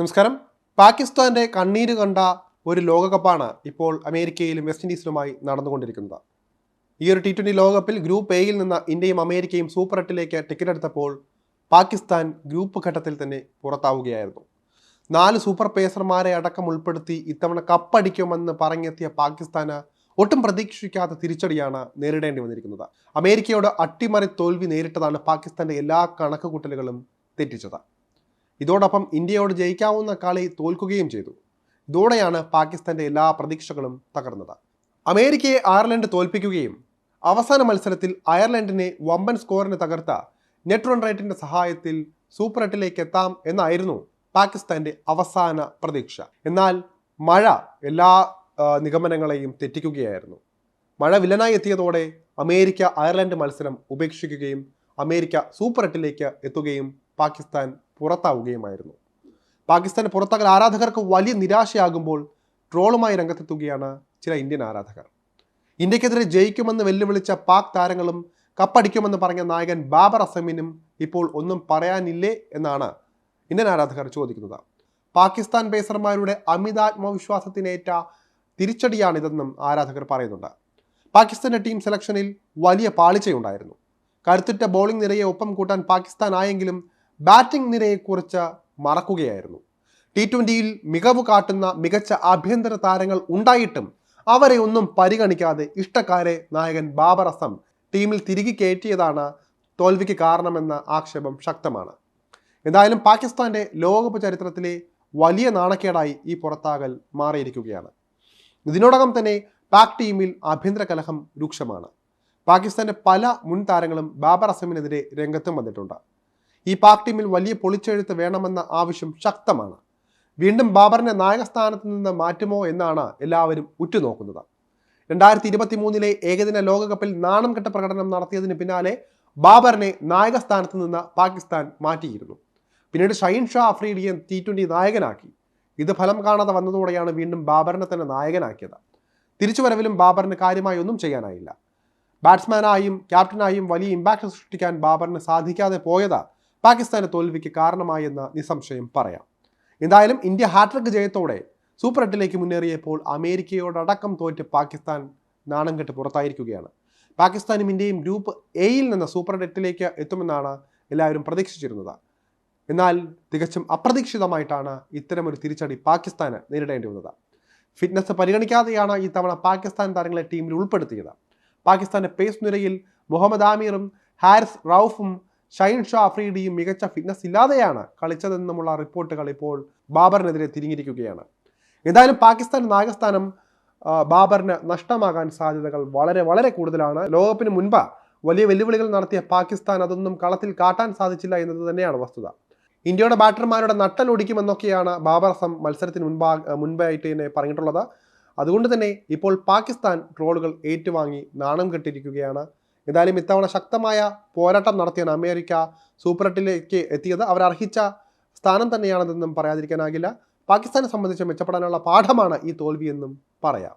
നമസ്കാരം. പാകിസ്ഥാന്റെ കണ്ണീര് കണ്ട ഒരു ലോകകപ്പാണ് ഇപ്പോൾ അമേരിക്കയിലും വെസ്റ്റ് ഇൻഡീസിലുമായി നടന്നുകൊണ്ടിരിക്കുന്നത്. ഈ ഒരു ടി ട്വന്റി ലോകകപ്പിൽ ഗ്രൂപ്പ് എയിൽ നിന്ന് ഇന്ത്യയും അമേരിക്കയും സൂപ്പർ എട്ടിലേക്ക് ടിക്കറ്റ് എടുത്തപ്പോൾ പാകിസ്ഥാൻ ഗ്രൂപ്പ് ഘട്ടത്തിൽ തന്നെ പുറത്താവുകയായിരുന്നു. നാല് സൂപ്പർ പേസർമാരെ അടക്കം ഉൾപ്പെടുത്തി ഇത്തവണ കപ്പടിക്കുമെന്ന് പറഞ്ഞെത്തിയ പാകിസ്ഥാന് ഒട്ടും പ്രതീക്ഷിക്കാത്ത തിരിച്ചടിയാണ് നേരിടേണ്ടി വന്നിരിക്കുന്നത്. അമേരിക്കയോട് അട്ടിമറി തോൽവി നേരിട്ടതാണ് പാകിസ്ഥാന്റെ എല്ലാ കണക്കുകൂട്ടലുകളും തെറ്റിച്ചത്. ഇതോടൊപ്പം ഇന്ത്യയോട് ജയിക്കാവുന്ന കളി തോൽക്കുകയും ചെയ്തു. ഇതോടെയാണ് പാകിസ്ഥാന്റെ എല്ലാ പ്രതീക്ഷകളും തകർന്നത്. അമേരിക്കയെ അയർലൻഡ് തോൽപ്പിക്കുകയും അവസാന മത്സരത്തിൽ അയർലൻഡിനെ വമ്പൻ സ്കോറിന് തകർത്ത നെറ്റ് റൺ റേറ്റിന്റെ സഹായത്തിൽ സൂപ്പർ എട്ടിലേക്ക് എത്താം എന്നായിരുന്നു പാകിസ്ഥാന്റെ അവസാന പ്രതീക്ഷ. എന്നാൽ മഴ എല്ലാ നിഗമനങ്ങളെയും തെറ്റിക്കുകയായിരുന്നു. മഴ വില്ലനായി എത്തിയതോടെ അമേരിക്ക അയർലൻഡ് മത്സരം ഉപേക്ഷിക്കുകയും അമേരിക്ക സൂപ്പർ എട്ടിലേക്ക് എത്തുകയും പാകിസ്ഥാൻ പുറത്താവുകയുമായിരുന്നു. പാകിസ്ഥാൻ പുറത്താകൽ ആരാധകർക്ക് വലിയ നിരാശയാകുമ്പോൾ ട്രോളുമായി രംഗത്തെത്തുകയാണ് ചില ഇന്ത്യൻ ആരാധകർ. ഇന്ത്യക്കെതിരെ ജയിക്കുമെന്ന് വെല്ലുവിളിച്ച പാക് താരങ്ങളും കപ്പടിക്കുമെന്ന് പറഞ്ഞ നായകൻ ബാബർ അസമിനും ഇപ്പോൾ ഒന്നും പറയാനില്ലേ എന്നാണ് ഇന്ത്യൻ ആരാധകർ ചോദിക്കുന്നത്. പാകിസ്ഥാൻ പേസർമാരുടെ അമിതാത്മവിശ്വാസത്തിനേറ്റ തിരിച്ചടിയാണിതെന്നും ആരാധകർ പറയുന്നുണ്ട്. പാകിസ്ഥാന്റെ ടീം സെലക്ഷനിൽ വലിയ പാളിച്ചയുണ്ടായിരുന്നു. കരുത്തുറ്റ ബോളിംഗ് നിരയെ ഒപ്പം കൂട്ടാൻ പാകിസ്ഥാൻ ആയെങ്കിലും ബാറ്റിംഗ് നിരയെക്കുറിച്ച് മറക്കുകയായിരുന്നു. ടി ട്വന്റിയിൽ മികവ് കാട്ടുന്ന മികച്ച ആഭ്യന്തര താരങ്ങൾ ഉണ്ടായിട്ടും അവരെ ഒന്നും പരിഗണിക്കാതെ ഇഷ്ടക്കാരെ നായകൻ ബാബർ അസം ടീമിൽ തിരികെ കയറ്റിയതാണ് തോൽവിക്ക് കാരണമെന്ന ആക്ഷേപം ശക്തമാണ്. എന്തായാലും പാകിസ്ഥാന്റെ ലോകകപ്പ് ചരിത്രത്തിലെ വലിയ നാണക്കേടായി ഈ പുറത്താകൽ മാറിയിരിക്കുകയാണ്. ഇതിനോടകം തന്നെ പാക് ടീമിൽ ആഭ്യന്തര കലഹം രൂക്ഷമാണ്. പാകിസ്ഥാന്റെ പല മുൻ താരങ്ങളും ബാബർ അസമിനെതിരെ രംഗത്തും വന്നിട്ടുണ്ട്. ഈ പാക് ടീമിൽ വലിയ പൊളിച്ചെഴുത്ത് വേണമെന്ന ആവശ്യം ശക്തമാണ്. വീണ്ടും ബാബറിനെ നായകസ്ഥാനത്ത് നിന്ന് മാറ്റുമോ എന്നാണ് എല്ലാവരും ഉറ്റുനോക്കുന്നത്. രണ്ടായിരത്തി ഇരുപത്തി മൂന്നിലെ ഏകദിന ലോകകപ്പിൽ നാണം കെട്ട പ്രകടനം നടത്തിയതിന് പിന്നാലെ ബാബറിനെ നായകസ്ഥാനത്ത് നിന്ന് പാകിസ്ഥാൻ മാറ്റിയിരുന്നു. പിന്നീട് ഷൈൻ ഷാ അഫ്രീഡിയെ ടി ട്വന്റി നായകനാക്കി. ഇത് ഫലം കാണാതെ വന്നതോടെയാണ് വീണ്ടും ബാബറിനെ തന്നെ നായകനാക്കിയത്. തിരിച്ചുവരവിലും ബാബറിന് കാര്യമായി ഒന്നും ചെയ്യാനായില്ല. ബാറ്റ്സ്മാനായും ക്യാപ്റ്റനായും വലിയ ഇമ്പാക്ട് സൃഷ്ടിക്കാൻ ബാബറിന് സാധിക്കാതെ പോയത് പാകിസ്ഥാന്റെ തോൽവിക്ക് കാരണമായെന്ന് നിസ്സംശയം പറയാം. എന്തായാലും ഇന്ത്യ ഹാട്രിക് ജയത്തോടെ സൂപ്പർ എട്ടിലേക്ക് മുന്നേറിയപ്പോൾ അമേരിക്കയോടടക്കം തോറ്റ് പാകിസ്ഥാൻ നാണം കെട്ട് പുറത്തായിരിക്കുകയാണ്. പാകിസ്ഥാനും ഇന്ത്യയും ഗ്രൂപ്പ് എയിൽ നിന്ന് സൂപ്പർ എട്ടിലേക്ക് എത്തുമെന്നാണ് എല്ലാവരും പ്രതീക്ഷിച്ചിരുന്നത്. എന്നാൽ തികച്ചും അപ്രതീക്ഷിതമായിട്ടാണ് ഇത്തരമൊരു തിരിച്ചടി പാകിസ്ഥാന് നേരിടേണ്ടി വന്നത്. ഫിറ്റ്നസ് പരിഗണിക്കാതെയാണ് ഈ തവണ പാകിസ്ഥാൻ താരങ്ങളെ ടീമിൽ ഉൾപ്പെടുത്തിയത്. പാകിസ്ഥാന്റെ പേസ് നിരയിൽ മുഹമ്മദ് ആമീറും ഹാരിസ് റൌഫും ഷൈൻ ഷോ അഫ്രീഡിയും മികച്ച ഫിറ്റ്നസ് ഇല്ലാതെയാണ് കളിച്ചതെന്നുമുള്ള റിപ്പോർട്ടുകൾ ഇപ്പോൾ ബാബറിനെതിരെ തിരിഞ്ഞിരിക്കുകയാണ്. എന്തായാലും പാകിസ്ഥാൻ നാഗസ്ഥാനം ബാബറിന് നഷ്ടമാകാൻ സാധ്യതകൾ വളരെ വളരെ കൂടുതലാണ്. ലോകകപ്പിന് മുൻപ് വലിയ വെല്ലുവിളികൾ നടത്തിയ പാകിസ്ഥാൻ അതൊന്നും കളത്തിൽ കാട്ടാൻ സാധിച്ചില്ല എന്നത് തന്നെയാണ് വസ്തുത. ഇന്ത്യയുടെ ബാറ്റർമാരുടെ നട്ടലൊടിക്കുമെന്നൊക്കെയാണ് ബാബർ അസം മത്സരത്തിന് മുൻപാ മുൻപായിട്ട് തന്നെ പറഞ്ഞിട്ടുള്ളത്. അതുകൊണ്ട് തന്നെ ഇപ്പോൾ പാകിസ്ഥാൻ ട്രോളുകൾ ഏറ്റുവാങ്ങി നാണം കെട്ടിരിക്കുകയാണ്. എന്തായാലും ഇത്തവണ ശക്തമായ പോരാട്ടം നടത്തിയാണ് അമേരിക്ക സൂപ്പർ എട്ടിലേക്ക് എത്തിയത്. അവർ അർഹിച്ച സ്ഥാനം തന്നെയാണെന്നൊന്നും പറയാതിരിക്കാനാകില്ല. പാകിസ്ഥാനെ സംബന്ധിച്ച് മെച്ചപ്പെടാനുള്ള പാഠമാണ് ഈ തോൽവിയെന്നും പറയാം.